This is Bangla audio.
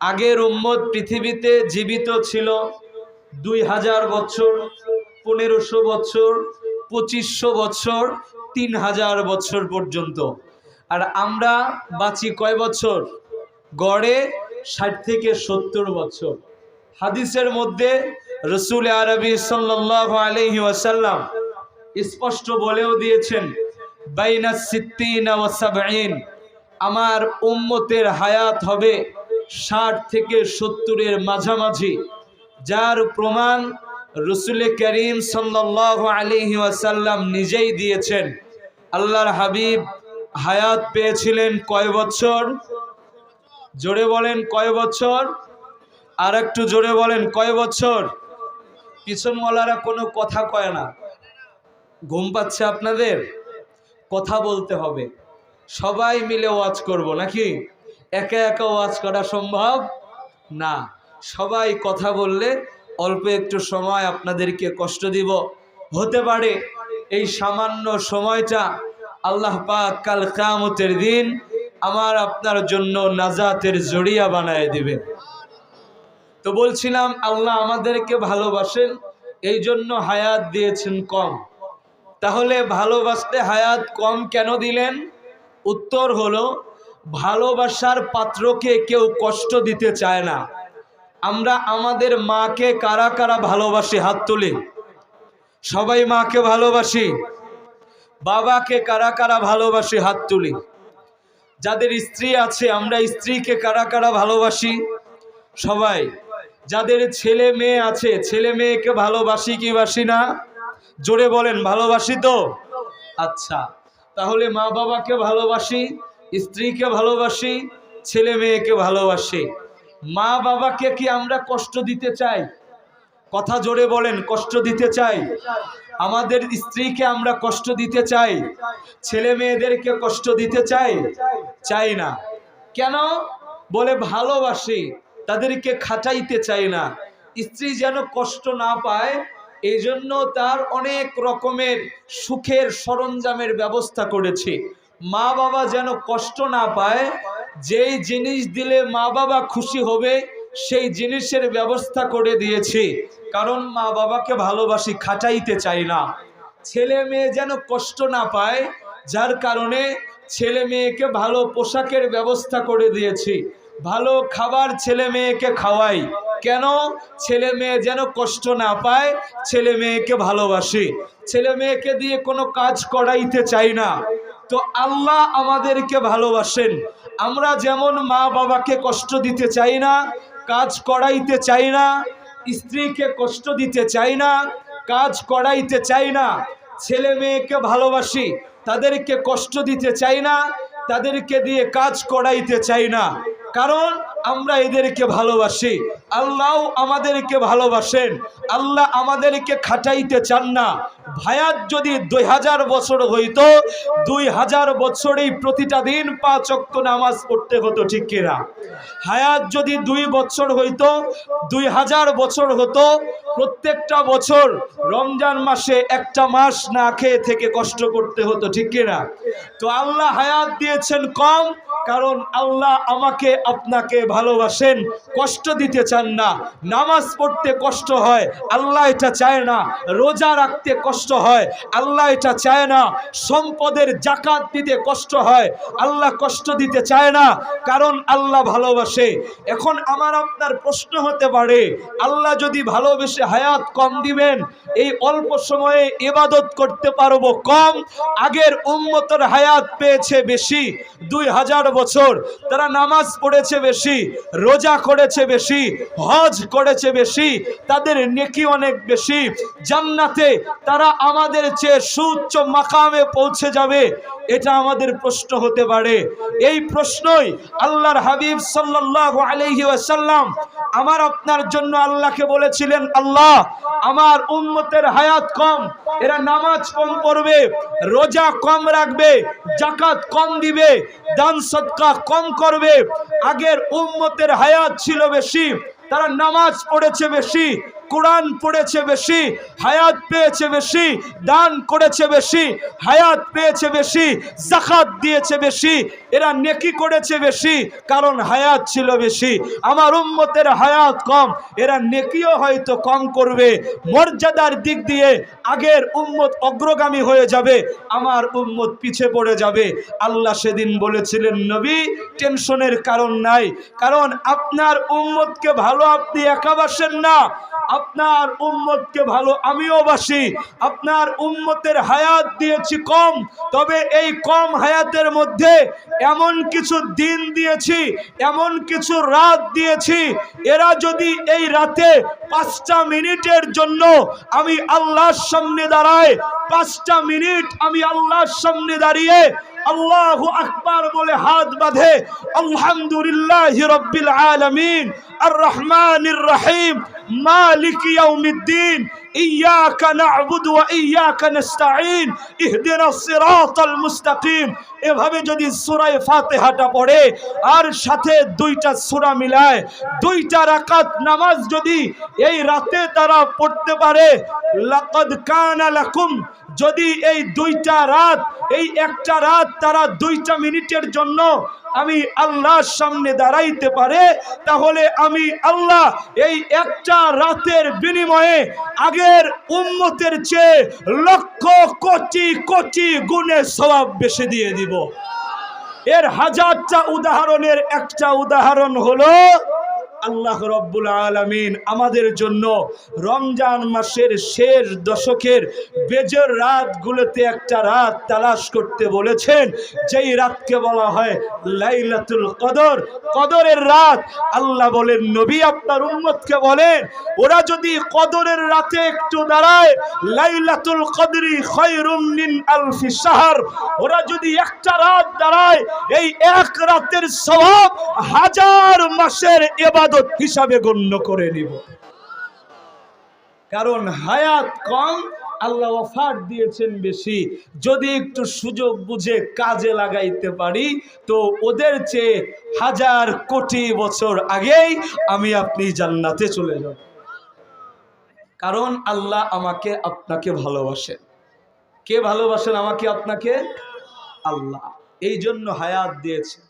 আগের উম্মত পৃথিবীতে জীবিত ছিল দুই হাজার বছর, পনেরোশো বছর, পঁচিশশো বছর, তিন হাজার বছর পর্যন্ত। আর আমরা বাঁচি কয় বছর? গড়ে ষাট থেকে সত্তর বছর। হাদিসের মধ্যে রসুল আরবি সাল্লাহ আলহি ওয়াসাল্লাম স্পষ্ট বলেও দিয়েছেন, বাইনা সিদ্দিন আমার উম্মতের হায়াত হবে ষাট থেকে সত্তরের মাঝামাঝি, যার প্রমাণ রসুল করিম সাল্লাহ আলিহি ওয়াসাল্লাম নিজেই দিয়েছেন। আল্লাহর হাবিব হায়াত পেয়েছিলেন কয় বছর? জোরে বলেন কয় বছর? আর একটু জোরে বলেন কয় বছর? পিছনওয়ালারা কোনো কথা কয় না। ঘুম পাচ্ছে আপনাদের? কথা বলতে হবে। সবাই মিলে ওয়াজ করব নাকি? একা একা ওয়াজ করা সম্ভব? না। সবাই কথা বললে অল্প একটু সময় আপনাদেরকে কষ্ট দিব। হতে পারে এই সামান্য সময়টা আল্লাহ পাক কাল কামতের দিন আমার আপনার জন্য নাজাতের জড়িয়া বানায় দিবেন। তো বলছিলাম, আল্লাহ আমাদেরকে ভালোবাসেন এই জন্য হায়াত দিয়েছেন কম। তাহলে ভালোবাসতে হায়াত কম কেন দিলেন? উত্তর হলো ভালোবাসার পাত্রকে কেউ কষ্ট দিতে চায় না। আমরা আমাদের মাকে কারা কারা ভালোবাসি? হাত তুলি। সবাই মাকে ভালোবাসি। বাবাকে কারা কারা ভালোবাসি? হাত তুলি। যাদের স্ত্রী আছে, আমরা স্ত্রীকে কারা কারা ভালোবাসি? সবাই। যাদের ছেলে মেয়ে আছে, ছেলে মেয়েকে ভালোবাসি কি বাসি না? জোরে বলেন, ভালোবাসি তো? আচ্ছা। তাহলে মা বাবাকে ভালোবাসি স্ত্রীকে ভালোবাসি, ছেলে মেয়েকে ভালোবাসি। মা বাবাকে কি আমরা কষ্ট দিতে চাই? কথা জোরে বলেন, কষ্ট দিতে চাই। আমাদের স্ত্রীকে আমরা কষ্ট দিতে চাই। ছেলে মেয়েদেরকে কষ্ট দিতে চাই? চাই না। কেন? বলে ভালোবাসি, তাদেরকে খাটাইতে চাই না। স্ত্রী যেন কষ্ট না পায় এই জন্য তার অনেক রকমের সুখের সরঞ্জামের ব্যবস্থা করেছি। মা বাবা যেন কষ্ট না পায়, যেই জিনিস দিলে মা বাবা খুশি হবে, সেই জিনিসের ব্যবস্থা করে দিয়েছি। কারণ মা বাবাকে ভালোবাসি, খাটাইতে চাই না। ছেলে মেয়ে যেন কষ্ট না পায়, যার কারণে ছেলে মেয়েকে ভালো পোশাকের ব্যবস্থা করে দিয়েছি। ভালো খাবার ছেলে মেয়েকে খাওয়াই। কেন? ছেলে মেয়ে যেন কষ্ট না পায়, ছেলে মেয়েকে ভালোবাসি। ছেলে মেয়েকে দিয়ে কোনো কাজ করাইতে চাই না। তো আল্লাহ আমাদেরকে ভালোবাসেন। আমরা যেমন মা বাবাকে কষ্ট দিতে চাই না, কাজ করাইতে চাই না, স্ত্রীকে কষ্ট দিতে চাই না, কাজ করাইতে চাই না, ছেলে মেয়েকে ভালোবাসি, তাদেরকে কষ্ট দিতে চাই না, তাদেরকে দিয়ে কাজ করাইতে চাই না। কারণ আমরা এদেরকে ভালোবাসি। আল্লাহ আমাদেরকে ভালোবাসেন। আল্লাহ আমাদেরকে খাটাইতে চান না। ভায়াত যদি দুই হাজার বছর হইতো, দুই হাজার বছরেই প্রতিটা দিন পাঁচ অক্ত নামাজ পড়তে হতো, ঠিক কিনা? হায়াত যদি দুই বছর হইতো, দুই হাজার বছর হতো, প্রত্যেকটা বছর রমজান মাসে একটা মাস না খেয়ে থেকে কষ্ট করতে হতো, ঠিক কিনা? তো আল্লাহ হায়াত দিয়েছেন কম, কারণ আল্লাহ আমাকে, আপনাকে ভালোবাসেন, কষ্ট দিতে চান না। নামাজ পড়তে কষ্ট হয়, আল্লাহ এটা চায় না। রোজা রাখতে কষ্ট হয়, আল্লাহ এটা চায় না। সম্পদের জাকাত দিতে কষ্ট হয়, আল্লাহ কষ্ট দিতে চায় না, কারণ আল্লাহ ভালোবাসে। এখন আমার আপনার প্রশ্ন হতে পারে, আল্লাহ যদি ভালোবেসে হায়াত কম দিবেন, এই অল্প সময়ে এবাদত করতে পারব কম, আগের উম্মতর হায়াত পেয়েছে বেশি, দুই হাজার বছর, তারা নামাজ পড়েছে বেশি, রোজা করেছে বেশি, হজ করেছে বেশি, তাদের নেকি অনেক বেশি, জান্নাতে তারা আমাদের চেয়ে সুউচ্চ মাকামে পৌঁছে যাবে, এটা আমাদের প্রশ্ন হতে পারে। এই প্রশ্নই আল্লাহর হাবিব সাল্লাল্লাহু আলাইহি ওয়াসাল্লাম আমার আপনার জন্য আল্লাহকে বলেছিলেন, আল্লাহ, আমার উম্মতের হায়াত কম, এরা নামাজ কম পড়বে, রোজা কম রাখবে জাকাত কম দিবে, দান সদকা কম করবে, আগের উম্মতের হায়াত ছিল বেশি, তারা নামাজ পড়েছে বেশি কোরআন পড়েছে বেশি, হায়াত পেয়েছে বেশি, দান করেছে বেশি, হায়াত পেয়েছে বেশি জাকাত দিয়েছে বেশি, এরা নেকি করেছে বেশি, কারণ হায়াত ছিল বেশি। আমার উম্মতের হায়াত কম, এরা নেকিও হয়তো কম করবে। মর্যাদার দিক দিয়ে আগের উম্মত অগ্রগামী হয়ে যাবে, আমার উম্মত পিছে পড়ে যাবে। আল্লাহ সেদিন বলেছিলেন, নবী, টেনশনের কারণ নাই, কারণ আপনার উম্মতকে ভালো আপনি একা বাসেন না। আপনার উম্মতকে ভালো, আমিও বাসি। আপনার উম্মতের হায়াত দিয়েছি কম, তবে এই কম হায়াতের মধ্যে এমন কিছু দিন দিয়েছি, এমন কিছু রাত দিয়েছি, এরা যদি এই রাতে পাঁচটা মিনিটের জন্য আমি আল্লাহর সামনে দাঁড়ায়, পাঁচটা মিনিট আমি আল্লাহর সামনে দাঁড়িয়ে আল্লাহু আকবার বলে হাত বাঁধে আলহামদুলিল্লাহ রব্বিল আলমিন আর রহমান রহিম মালিক ইয়াউমিদ্দিন। إياك نعبد وإياك نستعين اهدنا الصراط المستقيم এভাবে যদি সূরায়ে ফাতিহাটা পড়ে আর সাথে দুইটা সূরা মিলায় দুইটা রাকাত নামাজ যদি এই রাতে তারা পড়তে পারে লাকাদ কানা লাকুম যদি এই দুইটা রাত এই একটা রাত তারা দুইটা মিনিটের জন্য আমি আল্লাহর সামনে দাঁড়াইতে পারে, তাহলে আমি আল্লাহ এই একটা রাতের বিনিময়ে আগের উন্মতের চেয়ে লক্ষ কোটি কোটি গুণে স্বভাব বেশি দিয়ে দিব। এর হাজারটা উদাহরণের একটা উদাহরণ হলো আল্লাহ রব্বুল আলামিন আমাদের জন্য রমজান মাসের শেষ দশকের বেজর রাতগুলোতে একটা রাত তালাশ করতে বলেছেন, যেই রাতকে বলা হয় লাইলাতুল কদর। কদরের রাত, আল্লাহ বলেন, নবী আপনার উম্মতকে বলেন, ওরা যদি কদরের রাতে একটু দাঁড়ায়, লাইলাতুল কদরি খয়রুম মিন আলফি সাহার ওরা যদি একটা রাত দাঁড়ায়, এই এক রাতের সওয়াব হাজার মাসের ইবাদত হিসাবে গণ্য করে নিব। কারণ হায়াত কম, আল্লাহ অফার দিয়েছেন বেশি। যদি একটু সুযোগ বুঝে কাজে লাগাইতে পারি, তো ওদের চেয়ে হাজার কোটি বছর আগেই আমি আপনি জান্নাতে চলে যাব। কারণ আল্লাহ আমাকে, আপনাকে ভালোবাসেন কে ভালোবাসেন আমাকে, আপনাকে? আল্লাহ। এই জন্য হায়াত দিয়েছে।